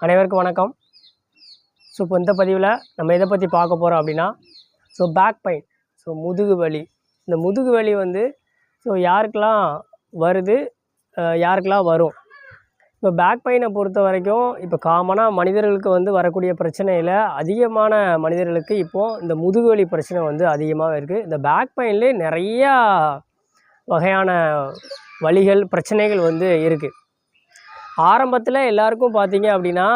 அனைவருக்கும் வணக்கம். ஸோ இப்போ இந்த பதிவில் நம்ம எதை பற்றி பார்க்க போகிறோம் அப்படின்னா ஸோ பேக் பெயின் ஸோ முதுகு வலி. இந்த முதுகு வலி வந்து ஸோ யாருக்கெல்லாம் வருது யாருக்கெல்லாம் வரும்? இப்போ பேக் பெயினை பொறுத்த வரைக்கும் இப்போ காமனாக மனிதர்களுக்கு வந்து வரக்கூடிய பிரச்சனையில் அதிகமான மனிதர்களுக்கு இப்போது இந்த முதுகு வலி பிரச்சனை வந்து அதிகமாக இருக்குது இந்த பேக் பெயின்லேயே நிறையா வகையான வழிகள் பிரச்சனைகள் வந்து இருக்குது ஆரம்பத்தில் எல்லாருக்கும் பார்த்தீங்க அப்படின்னா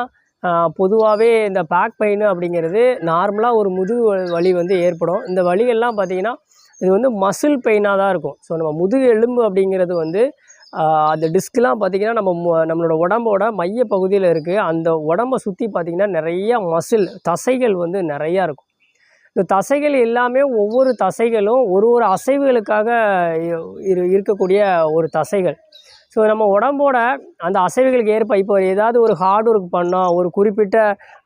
பொதுவாகவே இந்த பேக் பெயின் அப்படிங்கிறது நார்மலாக ஒரு முதுகு வ- வலி வந்து ஏற்படும். இந்த வலிகள்லாம் பார்த்தீங்கன்னா இது வந்து மசில் பெயினாக தான் இருக்கும். ஸோ நம்ம முதுகு எலும்பு அப்படிங்கிறது வந்து அந்த டிஸ்க்லாம் பார்த்திங்கன்னா நம்ம நம்மளோட உடம்போட மைய பகுதியில் இருக்குது அந்த உடம்பை சுற்றி பார்த்தீங்கன்னா நிறையா மசில் தசைகள் வந்து நிறையா இருக்கும். இந்த தசைகள் எல்லாமே ஒவ்வொரு தசைகளும் ஒரு ஒரு அசைவுகளுக்காக இரு இருக்கக்கூடிய ஒரு தசைகள். ஸோ நம்ம உடம்போட அந்த அசைவுகளுக்கு ஏற்ப இப்போ ஏதாவது ஒரு ஹார்ட் ஒர்க் பண்ணோம் ஒரு குறிப்பிட்ட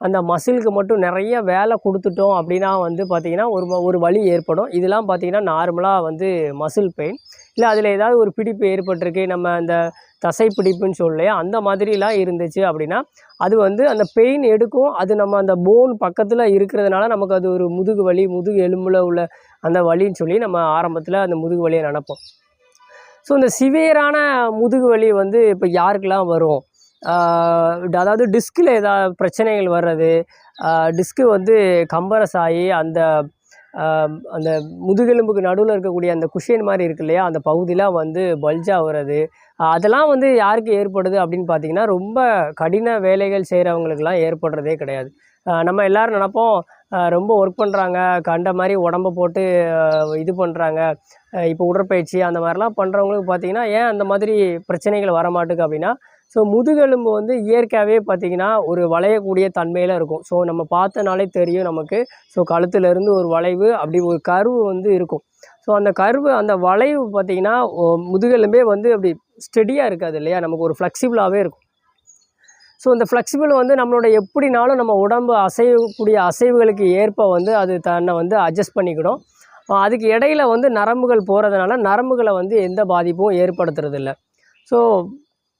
அந்த மசிலுக்கு மட்டும் நிறைய வேலை கொடுத்துட்டோம் அப்படின்னா வந்து பார்த்திங்கன்னா ஒரு ஒரு வலி ஏற்படும். இதெல்லாம் பார்த்திங்கன்னா நார்மலாக வந்து மசில் பெயின் இல்லை அதில் ஏதாவது ஒரு பிடிப்பு ஏற்பட்டிருக்கு நம்ம அந்த தசை பிடிப்புன்னு சொல்லலையா அந்த மாதிரிலாம் இருந்துச்சு அப்படின்னா அது வந்து அந்த பெயின் எடுக்கும். அது நம்ம அந்த போன் பக்கத்தில் இருக்கிறதுனால நமக்கு அது ஒரு முதுகு வலி முதுகு எலும்பில் உள்ள அந்த வலின்னு சொல்லி நம்ம ஆரம்பத்தில் அந்த முதுகு வலியை நினப்போம். ஸோ இந்த சிவியரான முதுகு வலி வந்து இப்போ யாருக்கெல்லாம் வரும்? அதாவது டிஸ்கில் ஏதாவது பிரச்சனைகள் வர்றது டிஸ்க்கு வந்து கம்பரஸ் ஆகி அந்த அந்த முதுகெலும்புக்கு நடுவில் இருக்கக்கூடிய அந்த குஷியன் மாதிரி இருக்கு இல்லையா அந்த பகுதியெலாம் வந்து பல்ஜாக வர்றது அதெல்லாம் வந்து யாருக்கு ஏற்படுது அப்படின்னு பார்த்தீங்கன்னா ரொம்ப கடின வேலைகள் செய்கிறவங்களுக்குலாம் ஏற்படுறதே கிடையாது. நம்ம எல்லாரும் நினப்போம் ரொம்ப ஒர்க் பண்ணுறாங்க கண்ட மாதிரி உடம்ப போட்டு இது பண்ணுறாங்க இப்போ உடற்பயிற்சி அந்த மாதிரிலாம் பண்ணுறவங்களுக்கு பார்த்தீங்கன்னா ஏன் அந்த மாதிரி பிரச்சனைகள் வர மாட்டுக்கு அப்படின்னா ஸோ முதுகெலும்பு வந்து இயற்கையாகவே பார்த்திங்கன்னா ஒரு வளையக்கூடிய தன்மையில் இருக்கும். ஸோ நம்ம பார்த்தனாலே தெரியும் நமக்கு. ஸோ கழுத்துலேருந்து ஒரு வளைவு அப்படி ஒரு கருவு வந்து இருக்கும். ஸோ அந்த கருவு அந்த வளைவு பார்த்தீங்கன்னா முதுகெலும்பே வந்து அப்படி ஸ்டெடியாக இருக்காது இல்லையா? நமக்கு ஒரு ஃப்ளெக்சிபிளாகவே இருக்கும். ஸோ இந்த ஃப்ளெக்சிபிள் வந்து நம்மளோட எப்படினாலும் நம்ம உடம்பு அசையக்கூடிய அசைவுகளுக்கு ஏற்ப வந்து அது தன்னை வந்து அட்ஜஸ்ட் பண்ணிக்கிடும். அதுக்கு இடையில வந்து நரம்புகள் போகிறதுனால நரம்புகளை வந்து எந்த பாதிப்பும் ஏற்படுத்துறதில்ல. ஸோ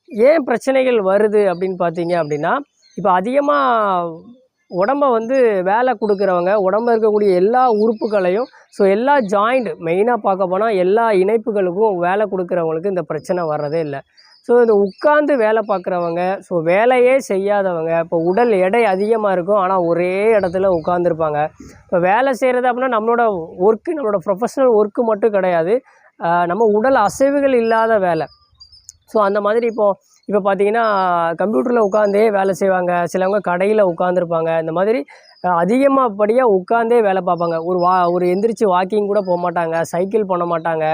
ஏன் பிரச்சனைகள் வருது அப்படின்னு பார்த்தீங்க அப்படின்னா இப்போ அதிகமாக உடம்ப வந்து வேலை கொடுக்குறவங்க உடம்பு இருக்கக்கூடிய எல்லா உறுப்புகளையும் ஸோ எல்லா ஜாயிண்ட் மெயினாக பார்க்க போனால் எல்லா இணைப்புகளுக்கும் வேலை கொடுக்குறவங்களுக்கு இந்த பிரச்சனை வர்றதே இல்லை. ஸோ இந்த உட்காந்து வேலை பார்க்குறவங்க ஸோ வேலையே செய்யாதவங்க இப்போ உடல் எடை அதிகமாக இருக்கும் ஆனால் ஒரே இடத்துல உட்காந்துருப்பாங்க இப்போ வேலை செய்கிறது அப்படின்னா நம்மளோட ஒர்க்கு நம்மளோட ப்ரொஃபஷனல் ஒர்க்கு மட்டும் கிடையாது. நம்ம உடல் அசைவுகள் இல்லாத வேலை. ஸோ அந்த மாதிரி இப்போது இப்போ பார்த்தீங்கன்னா கம்ப்யூட்டரில் உட்காந்தே வேலை செய்வாங்க சிலவங்க கடையில் உட்காந்துருப்பாங்க இந்த மாதிரி அதிகமாகப்படியாக உட்காந்தே வேலை பார்ப்பாங்க. ஒரு வா ஒரு எந்திரிச்சு வாக்கிங் கூட போக மாட்டாங்க சைக்கிள் பண்ண மாட்டாங்க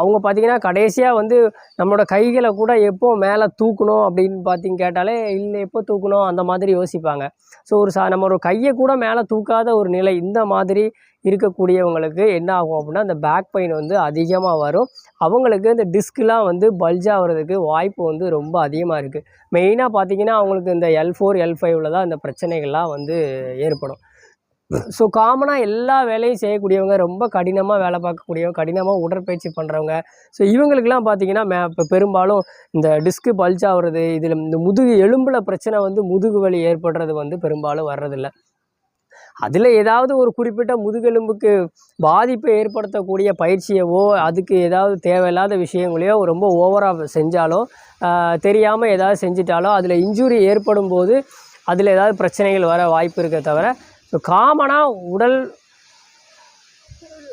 அவங்க பார்த்திங்கன்னா கடைசியாக வந்து நம்மளோட கைகளை கூட எப்போ மேலே தூக்கணும் அப்படின்னு பார்த்தீங்க கேட்டாலே இல்லை எப்போ தூக்கணும்? அந்த மாதிரி யோசிப்பாங்க. ஸோ ஒரு சா நம்ம ஒரு கையை கூட மேலே தூக்காத ஒரு நிலை இந்த மாதிரி இருக்கக்கூடியவங்களுக்கு என்ன ஆகும் அப்படின்னா அந்த பேக் பெயின் வந்து அதிகமாக வரும். அவங்களுக்கு இந்த டிஸ்க்லாம் வந்து பல்ஜ் ஆகிறதுக்கு வாய்ப்பு வந்து ரொம்ப அதிகமாக இருக்குது மெயினாக பார்த்தீங்கன்னா அவங்களுக்கு இந்த எல் ஃபோர் எல் ஃபைவ்ல தான் இந்த பிரச்சனைகள்லாம் வந்து ஏற்படும். ஸோ காமனாக எல்லா வேலையும் செய்யக்கூடியவங்க ரொம்ப கடினமாக வேலை பார்க்கக்கூடியவங்க கடினமாக உடற்பயிற்சி பண்ணுறவங்க ஸோ இவங்களுக்கெல்லாம் பார்த்தீங்கன்னா மே இப்போ பெரும்பாலும் இந்த டிஸ்க்கு பல்ச் ஆகுறது இதில் இந்த முதுகு எலும்பில் பிரச்சனை வந்து முதுகு வலி ஏற்படுறது வந்து பெரும்பாலும் வர்றதில்ல. அதில் ஏதாவது ஒரு குறிப்பிட்ட முதுகெலும்புக்கு பாதிப்பை ஏற்படுத்தக்கூடிய பயிற்சியவோ அதுக்கு ஏதாவது தேவையில்லாத விஷயங்களையோ ரொம்ப ஓவராக செஞ்சாலோ தெரியாமல் ஏதாவது செஞ்சிட்டாலோ அதில் இன்ஜுரி ஏற்படும் போது அதில் ஏதாவது பிரச்சனைகள் வர வாய்ப்பு இருக்க தவிர ஸோ காமனாக உடல்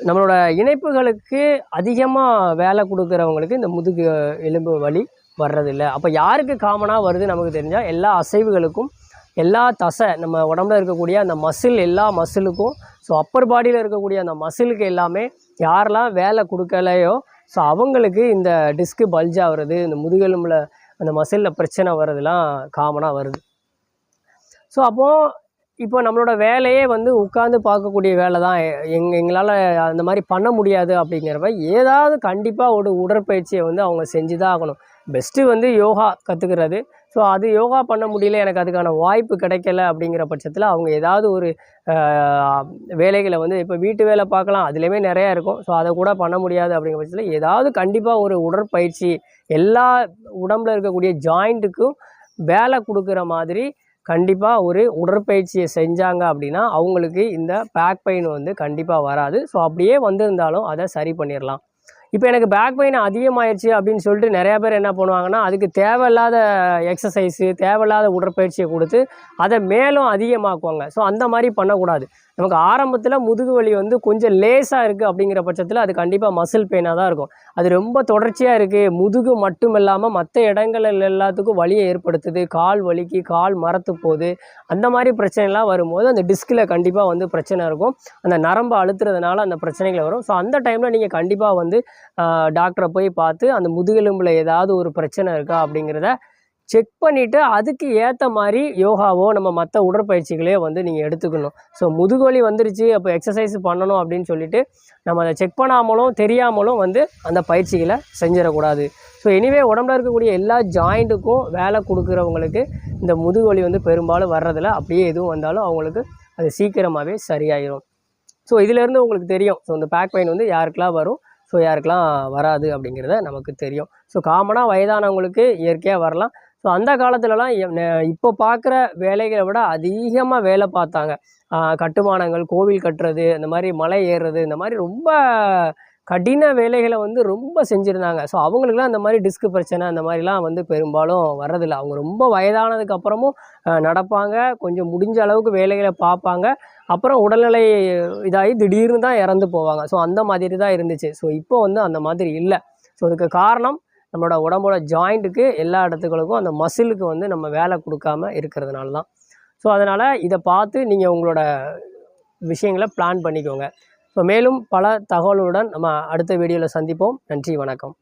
நம்மளோட இணைப்புகளுக்கு அதிகமாக வேலை கொடுக்குறவங்களுக்கு இந்த முதுகு எலும்பு வலி வர்றதில்ல. அப்போ யாருக்கு காமனாக வருது நமக்கு தெரிஞ்சால் எல்லா அசைவுகளுக்கும் எல்லா தசை நம்ம உடம்புல இருக்கக்கூடிய அந்த மசில் எல்லா மசிலுக்கும் ஸோ அப்பர் பாடியில் இருக்கக்கூடிய அந்த மசிலுக்கு எல்லாமே யாரெல்லாம் வேலை கொடுக்கலையோ ஸோ அவங்களுக்கு இந்த டிஸ்க்கு பல்ஜ் ஆகிறது இந்த முதுகெலும்பில் அந்த மசிலில் பிரச்சனை வர்றதுலாம் காமனாக வருது. ஸோ அப்போது இப்போ நம்மளோட வேலையே வந்து உட்காந்து பார்க்கக்கூடிய வேலை தான். எங் எங்களால் அந்த மாதிரி பண்ண முடியாது அப்படிங்கிறப்ப ஏதாவது கண்டிப்பாக ஒரு உடற்பயிற்சியை வந்து அவங்க செஞ்சு தான் ஆகணும். பெஸ்ட்டு வந்து யோகா கற்றுக்கிறது ஸோ அது யோகா பண்ண முடியல எனக்கு அதுக்கான வாய்ப்பு கிடைக்கல அப்படிங்கிற பட்சத்தில் அவங்க ஏதாவது ஒரு வேலைகளை வந்து இப்போ வீட்டு வேலை பார்க்கலாம் அதுலேயுமே நிறையா இருக்கும். ஸோ அதை கூட பண்ண முடியாது அப்படிங்கிற பட்சத்தில் ஏதாவது கண்டிப்பாக ஒரு உடற்பயிற்சி எல்லா உடம்புல இருக்கக்கூடிய ஜாயிண்ட்டுக்கும் வேலை கொடுக்குற மாதிரி கண்டிப்பாக ஒரு உடற்பயிற்சியை செஞ்சாங்க அப்படின்னா அவங்களுக்கு இந்த பேக் பெயின் வந்து கண்டிப்பாக வராது. ஸோ அப்படியே வந்திருந்தாலும் அதை சரி பண்ணிடலாம் இப்போ எனக்கு பேக் பெயின் அதிகமாயிருச்சு அப்படின்னு சொல்லிட்டு நிறையா பேர் என்ன பண்ணுவாங்கன்னா அதுக்கு தேவையில்லாத எக்ஸசைஸு தேவையில்லாத உடற்பயிற்சியை கொடுத்து அதை மேலும் அதிகமாக்குவாங்க. ஸோ அந்த மாதிரி பண்ணக்கூடாது. நமக்கு ஆரம்பத்தில் முதுகு வலி வந்து கொஞ்சம் லேசாக இருக்குது அப்படிங்கிற பட்சத்தில் அது கண்டிப்பாக மசில் பெயினாக தான் இருக்கும். அது ரொம்ப தொடர்ச்சியாக இருக்குது முதுகு மட்டும் இல்லாமல் மற்ற இடங்கள் எல்லாத்துக்கும் வலியை ஏற்படுத்துது. கால் வலிக்கு கால் மரத்து போகுது. அந்த மாதிரி பிரச்சனைலாம் வரும்போது அந்த டிஸ்கில் கண்டிப்பாக வந்து பிரச்சனை இருக்கும். அந்த நரம்பு அழுத்துறதுனால அந்த பிரச்சனைகள் வரும். ஸோ அந்த டைமில் நீங்கள் கண்டிப்பாக வந்து டாக்டரை போய் பார்த்து அந்த முதுகெலும்பில் ஏதாவது ஒரு பிரச்சனை இருக்கா அப்படிங்கிறத செக் பண்ணிவிட்டு அதுக்கு ஏற்ற மாதிரி யோகாவோ நம்ம மற்ற உடற்பயிற்சிகளையோ வந்து நீங்கள் எடுத்துக்கணும். ஸோ முதுகுவலி வந்துருச்சு அப்போ எக்ஸசைஸ் பண்ணணும் அப்படின்னு சொல்லிட்டு நம்ம அதை செக் பண்ணாமலும் தெரியாமலும் வந்து அந்த பயிற்சிகளை செஞ்சிடக்கூடாது. ஸோ எனிவே உடம்புல இருக்கக்கூடிய எல்லா ஜாயிண்ட்டுக்கும் வேலை கொடுக்குறவங்களுக்கு இந்த முதுகுவலி வந்து பெரும்பாலும் வர்றதில்ல. அப்படியே எதுவும் வந்தாலும் அவங்களுக்கு அது சீக்கிரமாகவே சரியாயிடும் ஸோ இதிலேருந்து உங்களுக்கு தெரியும். ஸோ இந்த பேக் பெயின் வந்து யாருக்கெல்லாம் வரும்? ஸோ யாருக்கெல்லாம் வராது அப்படிங்கிறத நமக்கு தெரியும். ஸோ காமனாக வயதானவங்களுக்கு இயற்கையாக வரலாம். ஸோ அந்த காலத்துலலாம் இப்போ பார்க்குற வேலைகளை விட அதிகமாக வேலை பார்த்தாங்க. கட்டுமானங்கள் கோவில் கட்டுறது இந்த மாதிரி மலை ஏறுறது இந்த மாதிரி ரொம்ப கடின வேலைகளை வந்து ரொம்ப செஞ்சுருந்தாங்க. ஸோ அவங்களுக்குலாம் அந்த மாதிரி டிஸ்க் பிரச்சனை அந்த மாதிரிலாம் வந்து பெரும்பாலும் வர்றதில்ல. அவங்க ரொம்ப வயதானதுக்கு அப்புறமும் நடப்பாங்க. கொஞ்சம் முடிஞ்ச அளவுக்கு வேலைகளை பார்ப்பாங்க. அப்புறம் உடல்நிலை இதாகி திடீர்னு தான் இறந்து போவாங்க. ஸோ அந்த மாதிரி தான் இருந்துச்சு. ஸோ இப்போ வந்து அந்த மாதிரி இல்லை. ஸோ அதுக்கு காரணம் நம்மளோட உடம்போட ஜாயிண்ட்டுக்கு எல்லா இடத்துகளுக்கும் அந்த மசிலுக்கு வந்து நம்ம வேலை கொடுக்காம இருக்கிறதுனால தான். ஸோ அதனால் இதை பார்த்து நீங்கள் உங்களோட விஷயங்களை பிளான் பண்ணிக்கோங்க. ஸோ மேலும் பல தகவலுடன் நம்ம அடுத்த வீடியோவில் சந்திப்போம். நன்றி வணக்கம்.